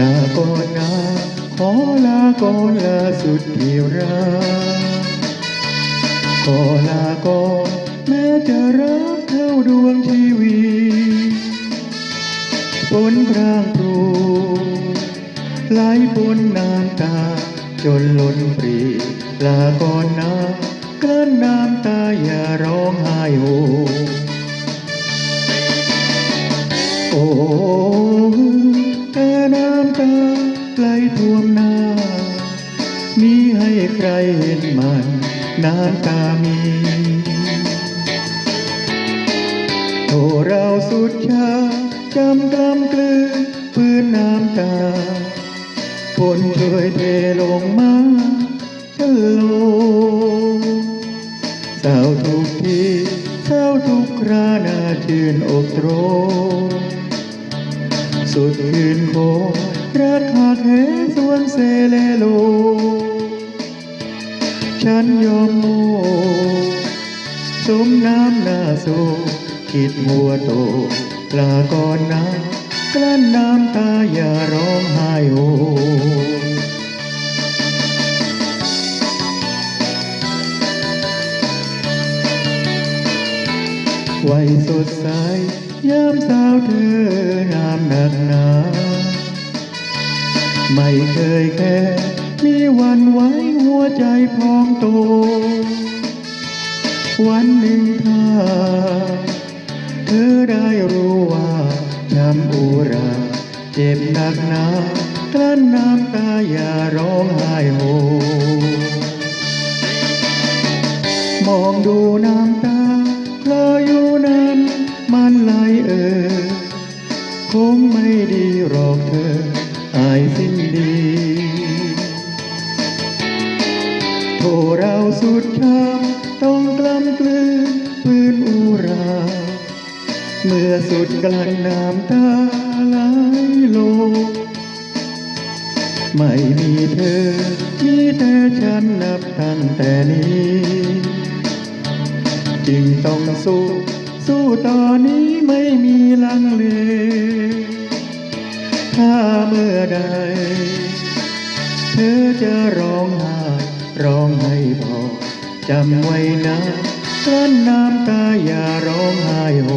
ลาโกนาขอลาก่อนลาสุดที่รักขอลาก่อนแม้จะรักเท่าดวงชีวีฝนพรางพรูไหลฝนน้ำตา จนล้นปรีลาก่อนนะกลั้นน้ำตาอย่าร้องไห้โฮ น้ำตาไหลท่วมหน้า มีให้ใครเห็นมันน้ำตามีโทเราสุดชาจำกล้ำกลืนปืนน้ำตาฝนช่วยเทลงมาชะโลเศร้าทุกทีเศร้าทุกคราหน้าชื่นอกโตรม สุดคืนโครักขาดแหส่วนเซเลโล ฉันยอมโมสมน้ำหน้าโซคิดมัวโตลาก่อนนะกลั้นน้ำตาอย่าร้องไห้โฮวัยสดใส ยามสาวเธองามหนักหนา ไม่เคยแค่มีวันไหว้หัวใจพองโต วันหนึ่งถ้าเธอได้รู้ว่าช้ำอุรา เจ็บหนักหนากลั้นน้ำตาอย่าร้องไห้โฮมองดูน้ำ สุดช้ำต้องกล้ำกลืนปืนอุรา เมื่อสุดกลั้นน้ำตาไหลลงไม่มีเธอ มีแต่ฉันนับตั้งแต่นี้ จึงต้องสู้ สู้ตอนนี้ไม่มีลังเล ถ้าเมื่อใด เธอจะร้องไห้ ร้องให้บอกจำไว้นะกลั้นน้ำตาอย่าร้องไห้โฮ